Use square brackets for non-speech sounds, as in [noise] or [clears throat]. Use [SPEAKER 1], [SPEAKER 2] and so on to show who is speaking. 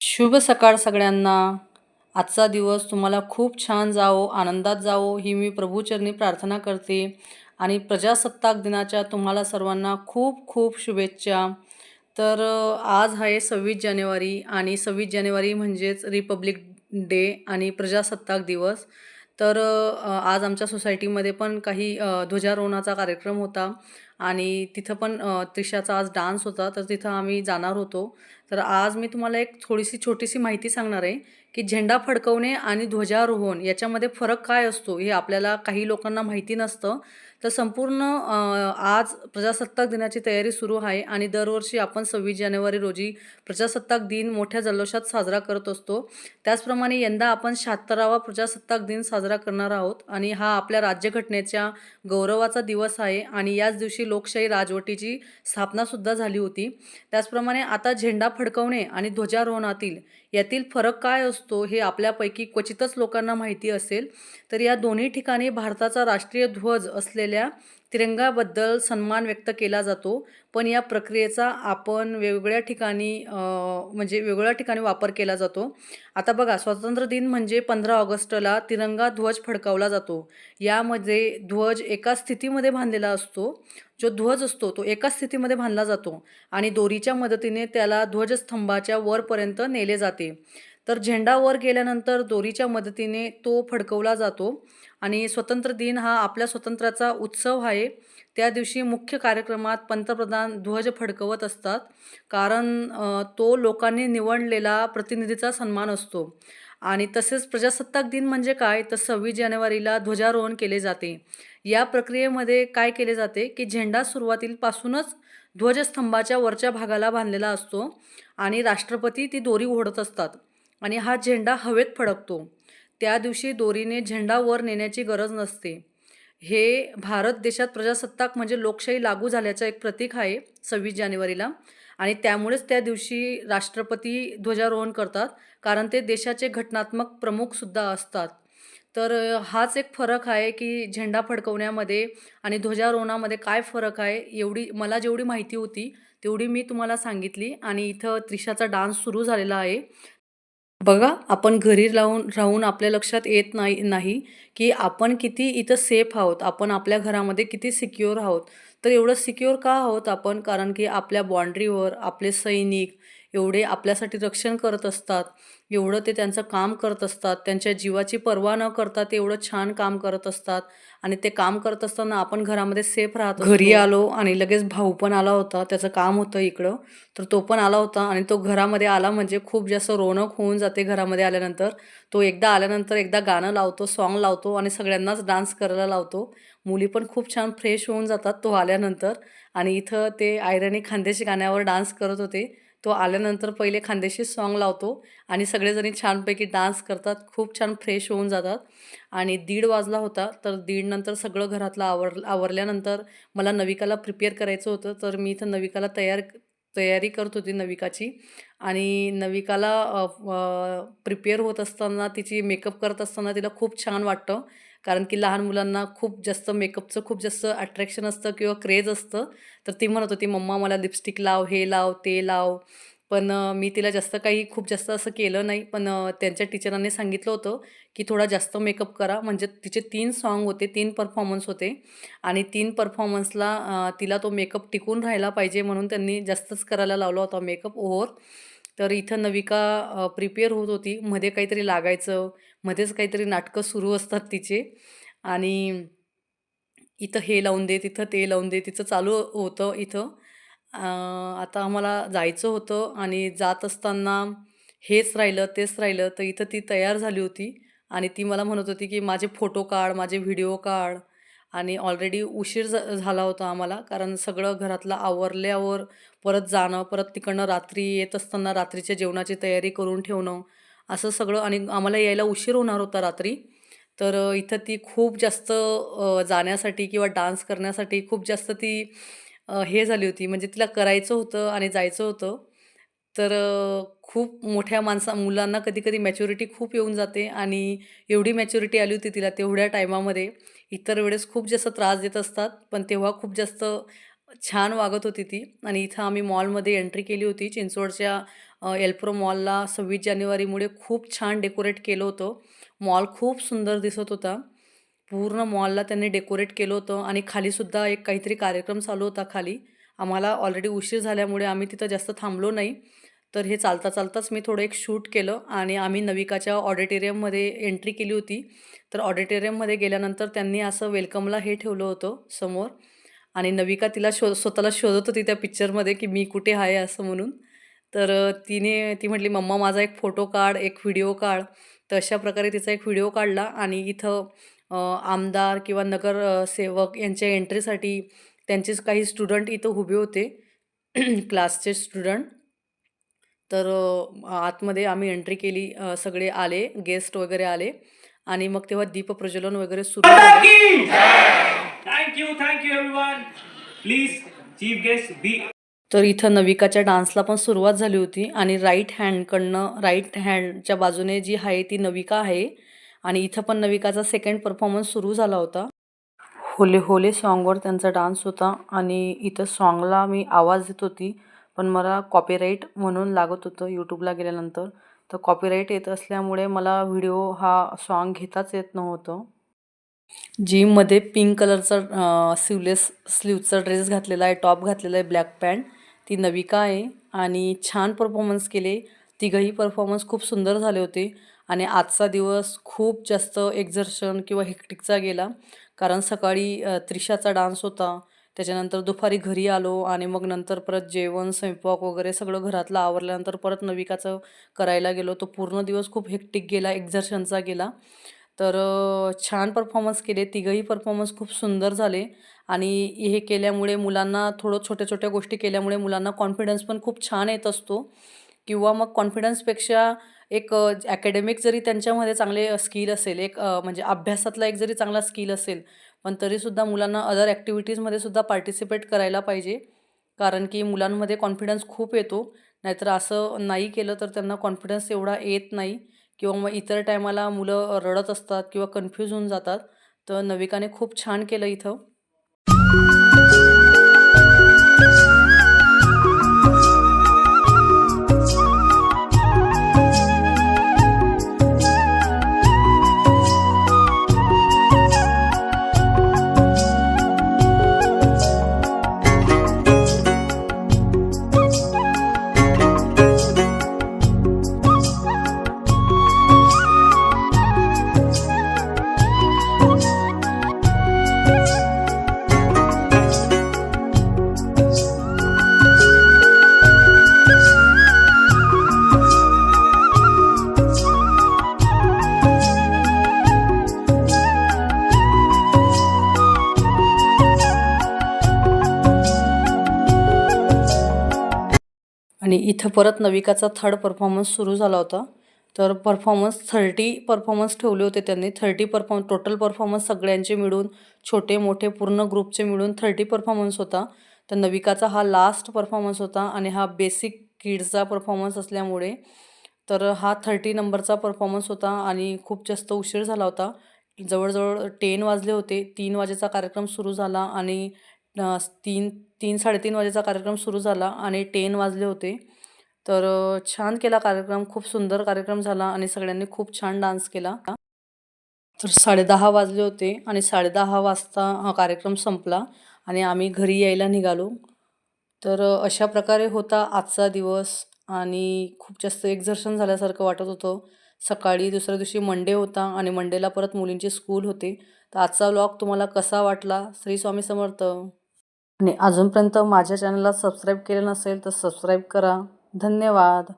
[SPEAKER 1] शुभ सकाळ सगळ्यांना. आजचा दिवस तुम्हाला खूप छान जावो आनंदात जावो ही मी प्रभूचरणी प्रार्थना करते. आणि प्रजासत्ताक दिनाच्या तुम्हाला सर्वांना खूप खूप शुभेच्छा. तर आज आहे सव्वीस जानेवारी आणि सव्वीस जानेवारी म्हणजेच रिपब्लिक डे आणि प्रजासत्ताक दिवस. तर आज आमच्या सोसायटीमध्ये पण काही ध्वजारोहणाचा कार्यक्रम होता. आणि तिथं पण त्रिशाचा आज डान्स होता तर तिथं आम्ही जाणार होतो. तर आज मी तुम्हाला एक थोडीशी छोटीशी माहिती सांगणार आहे की झेंडा फडकवणे आणि ध्वजारोहण याच्यामध्ये फरक काय असतो हे आपल्याला काही लोकांना माहिती नसतं. तर संपूर्ण आज प्रजासत्ताक दिनाची तयारी सुरू आहे आणि दरवर्षी आपण सव्वीस जानेवारी रोजी प्रजासत्ताक दिन मोठ्या जल्लोषात साजरा करत असतो. त्याचप्रमाणे यंदा आपण शहात्तरावा प्रजासत्ताक दिन साजरा करणार आहोत आणि हा आपल्या राज्यघटनेच्या गौरवाचा दिवस आहे आणि याच दिवशी लोकशाही राजवटीची स्थापनासुद्धा झाली होती. त्याचप्रमाणे आता झेंडा फडकवणे आणि ध्वजारोहणातील यातील फरक काय असतो हे आपल्यापैकी क्वचितच लोकांना माहिती असेल. तर या दोन्ही ठिकाणी भारताचा राष्ट्रीय ध्वज असलेल्या तिरंगाबद्दल सन्मान व्यक्त केला जातो. पण या प्रक्रियेचा आपण वेगवेगळ्या ठिकाणी म्हणजे वेगवेगळ्या ठिकाणी वापर केला जातो. आता बघा स्वातंत्र्य दिन म्हणजे पंधरा ऑगस्टला तिरंगा ध्वज फडकावला जातो. यामध्ये ध्वज एका स्थितीमध्ये बांधलेला असतो. जो ध्वज असतो तो एका स्थितीमध्ये बांधला जातो आणि दोरीच्या मदतीने त्याला ध्वजस्तंभाच्या वरपर्यंत नेले जाते. तर झेंडा वर गेल्यानंतर दोरीच्या मदतीने तो फडकवला जातो. आणि स्वतंत्र दिन हा आपल्या स्वतंत्राचा उत्सव आहे. त्या दिवशी मुख्य कार्यक्रमात पंतप्रधान ध्वज फडकवत असतात. कारण तो लोकांनी निवडलेला प्रतिनिधीचा सन्मान असतो. आणि तसेच प्रजासत्ताक दिन म्हणजे काय? तर सव्वीस जानेवारीला ध्वजारोहण केले जाते. या प्रक्रियेमध्ये काय केले जाते? की झेंडा सुरुवातीपासूनच ध्वजस्तंभाच्या वरच्या भागाला बांधलेला असतो. आणि राष्ट्रपती ती दोरी ओढत असतात. आणि हा झेंडा हवेत फडकतो. त्या दिवशी दोरीने झेंडा वर नेण्याची गरज नसते. हे भारत देशात प्रजासत्ताक म्हणजे लोकशाही लागू झाल्याचं एक प्रतीक आहे सव्वीस जानेवारीला. आणि त्यामुळेच त्या दिवशी राष्ट्रपती ध्वजारोहण करतात कारण ते देशाचे घटनात्मक प्रमुखसुद्धा असतात. तर हाच एक फरक आहे की झेंडा फडकवण्यामध्ये आणि ध्वजारोहणामध्ये काय फरक आहे एवढी मला जेवढी माहिती होती तेवढी मी तुम्हाला सांगितली. आणि इथं त्रिशाचा डान्स सुरू झालेला आहे. बघा, आपण घरी राहून राहून आपल्या लक्षात येत नाही नाही, की आपण किती इथं सेफ आहोत. आपण आपल्या घरामध्ये किती सिक्युअर आहोत. तर एवढं सिक्युअर का आहोत आपण? कारण की आपल्या बाँड्रीवर आपले सैनिक एवढे आपल्यासाठी रक्षण करत असतात. एवढं ते त्यांचं काम करत असतात. त्यांच्या जीवाची पर्वा न करता ते एवढं छान काम करत असतात आणि ते काम करत असताना आपण घरामध्ये सेफ राहत घरी आलो आणि लगेच भाऊ पण आला होता. त्याचं काम होतं इकडं. तर तो पण आला होता आणि तो घरामध्ये आला म्हणजे खूप जास्त रौनक होऊन जाते घरामध्ये आल्यानंतर. तो एकदा आल्यानंतर एकदा गाणं लावतो, सॉन्ग लावतो आणि सगळ्यांनाच डान्स करायला लावतो. मुली पण खूप छान फ्रेश होऊन जातात तो आल्यानंतर आणि इथं ते आयरणी खानदेशी गाण्यावर डान्स करत होते. तो आल्यानंतर पहिले खानदेशी सॉन्ग लावतो आणि सगळेजणी छानपैकी डान्स करतात. खूप छान फ्रेश होऊन जातात आणि दीड वाजला होता. तर दीड नंतर सगळं घरातलं आवर आवरल्यानंतर मला नविकाला प्रिपेअर करायचं होतं. तर मी इथं नविकाला तयार तयारी करत होती नविकाची आणि नविकाला प्रिपेअर होत असताना तिची मेकअप करत असताना तिला खूप छान वाटतं. कारण की लहान मुलांना खूप जास्त मेकअपचं खूप जास्त अट्रॅक्शन असतं किंवा क्रेज असतं. तर ती म्हणत होती, "मम्मा मला लिपस्टिक लाव, हे लाव, ते लाव." पण मी तिला जास्त काही खूप जास्त असं केलं नाही. पण त्यांच्या टीचरांनी सांगितलं होतं, की थोडा जास्त मेकअप करा. म्हणजे तिचे तीन सॉन्ग होते, तीन परफॉर्मन्स होते आणि तीन परफॉर्मन्सला तिला तो मेकअप टिकून राहायला पाहिजे म्हणून त्यांनी जास्तच करायला लावला होता मेकअप ओव्हर. तर इथं नविका प्रिपेअर होत होती. मध्ये काहीतरी लागायचं, मध्येच काहीतरी नाटकं सुरू असतात तिचे आणि इथं हे लावून दे, तिथं ते लावून दे, तिचं चालू होतं इथं. आता आम्हाला जायचं होतं आणि जात असताना हेच राहिलं, तेच राहिलं. तर इथं ती तयार झाली होती आणि ती मला म्हणत होती, की "माझे फोटो काढ, माझे व्हिडिओ काढ." आणि ऑलरेडी उशीर झाला होता आम्हाला. कारण सगळं घरातलं आवरल्यावर परत जाणं, परत तिकडनं रात्री येत असताना रात्रीच्या जेवणाची तयारी करून ठेवणं, असं सगळं आणि आम्हाला यायला उशीर होणार होता रात्री. तर इथं ती खूप जास्त जाण्यासाठी किंवा डान्स करण्यासाठी खूप जास्त ती हे झाली होती. म्हणजे तिला करायचं होतं आणि जायचं होतं. तर खूप मोठ्या माणसा मुलांना कधी-कधी मॅच्युरिटी खूप येऊन जाते आणि एवढी मॅच्युरिटी आली होती तिला तेवढ्या टाईमामध्ये. इतर वेळेस खूप जास्त त्रास देत असतात, पण तेव्हा खूप जास्त छान वागत होती ती आणि इथं आम्ही मॉलमध्ये एंट्री केली होती चिंचवडच्या एल्प्रो मॉलला सव्वीस जानेवारीमुळे खूप छान डेकोरेट केलं होतं. मॉल खूप सुंदर दिसत होता. पूर्ण मॉलला त्यांनी डेकोरेट केलं होतं आणि खालीसुद्धा एक काहीतरी कार्यक्रम चालू होता खाली. आम्हाला ऑलरेडी उशीर झाल्यामुळे आम्ही तिथं जास्त थांबलो नाही. तर हे चालता चालताच मी थोडं एक शूट केलं आणि आम्ही नविकाच्या ऑडिटोरियममध्ये एंट्री केली होती. तर ऑडिटोरियममध्ये गेल्यानंतर त्यांनी असं वेलकमला हे ठेवलं होतं समोर. आणि नविका तिला शो स्वतःला शोधत होती त्या पिक्चरमध्ये की मी कुठे आहे असं म्हणून. तर तिने ती म्हटली मम्मा माझा एक फोटो काढ एक व्हिडिओ काढ. तर अशा प्रकारे तिचा एक व्हिडिओ काढला आणि इथं आमदार किंवा नगर सेवक यांच्या एंट्रीसाठी त्यांचेच काही स्टुडंट इथं उभे होते [clears throat] क्लासचे स्टुडंट. तर आतमध्ये आम्ही एंट्री केली सगळे आले गेस्ट वगैरे आले आणि मग तेव्हा दीपप्रज्वलन वगैरे सुरू thank you
[SPEAKER 2] thank you you, thank you. Everyone. Please,
[SPEAKER 1] तर इथं नविकाच्या डान्सला पण सुरुवात झाली होती आणि राईट हँडकडनं राईट हँडच्या बाजूने जी आहे ती नविका आहे आणि इथं पण नविकाचा सेकंड परफॉर्मन्स सुरू झाला होता. होले होले सॉन्गवर त्यांचा डान्स होता आणि इथं सॉन्गला मी आवाज देत होती पण मला कॉपीराईट म्हणून लागत होतं यूट्यूबला गेल्यानंतर. तर कॉपीराईट येत असल्यामुळे मला व्हिडिओ हा सॉन्ग घेताच येत नव्हतं. जिममध्ये पिंक कलरचा स्लीवलेस स्लीवचा ड्रेस घातलेला आहे टॉप घातलेला आहे ब्लॅक पॅन्ट ती नविका आहे आणि छान परफॉर्मन्स केले. तिघंही परफॉर्मन्स खूप सुंदर झाले होते आणि आजचा दिवस खूप जास्त एक्झर्शन किंवा हेक्टिकचा गेला. कारण सकाळी त्रिशाचा डान्स होता. त्याच्यानंतर दुपारी घरी आलो आणि मग नंतर परत जेवण स्वयंपाक वगैरे सगळं घरातलं आवरल्यानंतर परत नविकाचं करायला गेलो. तो पूर्ण दिवस खूप हेक्टिक गेला एक्झर्शनचा गेला. तर छान परफॉर्मन्स केले. तिघंही परफॉर्मन्स खूप सुंदर झाले. आणि हे केल्यामुळे मुलांना थोडं छोट्या छोट्या गोष्टी केल्यामुळे मुलांना कॉन्फिडन्स पण खूप छान येत असतो. किंवा मग कॉन्फिडन्सपेक्षा एक ॲकॅडमिक जरी त्यांच्यामध्ये चांगले स्किल असेल एक म्हणजे अभ्यासातला एक जरी चांगला स्किल असेल पण तरीसुद्धा मुलांना अदर ॲक्टिव्हिटीजमध्ये सुद्धा पार्टिसिपेट करायला पाहिजे. कारण की मुलांमध्ये कॉन्फिडन्स खूप येतो. नाहीतर असं नाही केलं तर त्यांना कॉन्फिडन्स एवढा येत नाही. किंवा मग इतर टायमाला मुलं रडत असतात किंवा कन्फ्यूज होऊन जातात. तर नविकाने खूप छान केलं इथं. Thank you. आणि इथं परत नविकाचा थर्ड परफॉर्मन्स सुरू झाला होता. तर परफॉर्मन्स थर्टी परफॉर्मन्स ठेवले होते त्यांनी. थर्टी परफॉर्म टोटल परफॉर्मन्स सगळ्यांचे मिळून छोटे मोठे पूर्ण ग्रुपचे मिळून थर्टी परफॉर्मन्स होता. तर नविकाचा हा लास्ट परफॉर्मन्स होता आणि हा बेसिक किड्सचा परफॉर्मन्स असल्यामुळे तर हा थर्टी नंबरचा परफॉर्मन्स होता आणि खूप जास्त उशीर झाला होता. जवळजवळ टेन वाजले होते. तीन वाजेचा कार्यक्रम सुरू झाला आणि तीन तीन साडेतीन वाजेचा कार्यक्रम सुरू झाला आणि टेन वाजले होते. तर छान केला कार्यक्रम खूप सुंदर कार्यक्रम झाला आणि सगळ्यांनी खूप छान डान्स केला. तर साडेदहा वाजले होते आणि साडेदहा वाजता हा कार्यक्रम संपला आणि आम्ही घरी यायला निघालो. तर अशा प्रकारे होता आजचा दिवस आणि खूप जास्त एक्झर्शन झाल्यासारखं वाटत होतं. सकाळी दुसऱ्या दिवशी मंडे होता आणि मंडेला परत मुलींची स्कूल होते. तर आजचा व्लॉग तुम्हाला कसा वाटला? श्री स्वामी समर्थ. आणि अजूनपर्यंत माझ्या चॅनलला सबस्क्राईब केलं नसेल तर सबस्क्राईब करा. धन्यवाद.